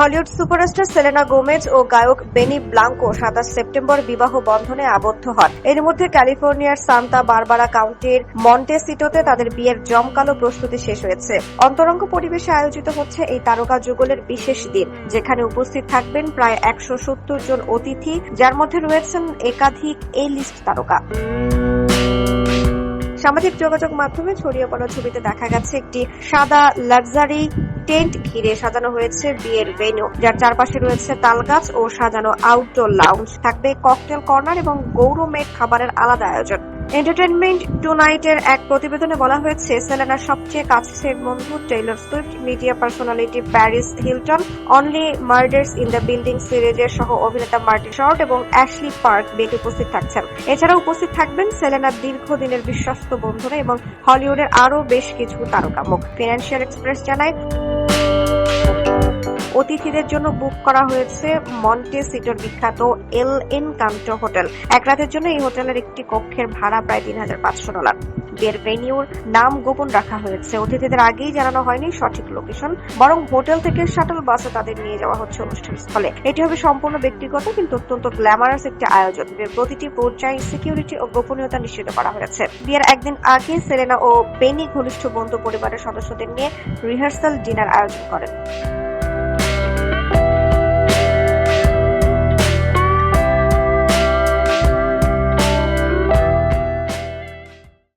Hollywood superstar Selena Gomez ও গায়ক Benny Blanco সাতাশ সেপ্টেম্বর বিবাহ বন্ধনে আবদ্ধ হন। এর মধ্যে ক্যালিফোর্নিয়ার সান্তা বারবারা কাউন্টির মন্টেসিটোতে তাদের বিয়ের জমকালো প্রস্তুতি শেষ হয়েছে। অন্তরঙ্গ পরিবেশে আয়োজিত হচ্ছে এই তারকা যুগলের বিশেষ দিন, যেখানে উপস্থিত থাকবেন প্রায় একশো সত্তর জন অতিথি, যার মধ্যে রয়েছেন একাধিক এই লিস্ট তারকা। সামাজিক যোগাযোগ মাধ্যমে ছড়িয়ে পড়া ছবিতে দেখা গেছে একটি সাদা লাক্সারি টেন্ট ঘিরে সাজানো হয়েছে বিয়ের ভেনু যার চারপাশে রয়েছে তালগাছ ও সাজানো আউটডোর লাউঞ্জ থাকবে ককটেল কর্নার এবং গৌরমের খাবারের আলাদা আয়োজন। এন্টারটেনমেন্ট টু নাইটের এক প্রতিবেদনে বলা হয়েছে, সেলেনার সবচেয়ে কাছের বন্ধু Taylor Swift media personality Paris Hilton only murders in the building সিরিজের সহ অভিনেতা মার্টি শর্ট এবং অ্যাশলি পার্ক বিয়েতে উপস্থিত থাকছেন। এছাড়া উপস্থিত থাকবেন সেলেনার দীর্ঘদিনের বিশ্বস্ত বন্ধুরা এবং হলিউডের আরও বেশ কিছু তারকা মুখ ফিনান্সিয়াল এক্সপ্রেস জানায় অতিথিদের জন্য বুক করা হয়েছে মন্টে সিটোর বিখ্যাত এল এন কান্টো হোটেল। এক রাতের জন্য এই হোটেলের একটি কক্ষের ভাড়া প্রায় তিন হাজার পাঁচশো ডলার। বিয়ের ভেনিউর নাম গোপন রাখা হয়েছে। অতিথিদের আগেই জানানো হয়নি সঠিক লোকেশন, বরং হোটেল থেকে শাটল বাসে তাদের নিয়ে যাওয়া হচ্ছে অনুষ্ঠান স্থলে এটি হবে সম্পূর্ণ ব্যক্তিগত কিন্তু অত্যন্ত গ্ল্যামারাস একটি আয়োজন বিয়ের প্রতিটি পর্যায়ে সিকিউরিটি ও গোপনীয়তা নিশ্চিত করা হয়েছে। বিয়ের একদিন আগে সেরেনা ও বেনি ঘনিষ্ঠ বন্ধু পরিবারের সদস্যদের নিয়ে রিহার্সাল ডিনার আয়োজন করেন।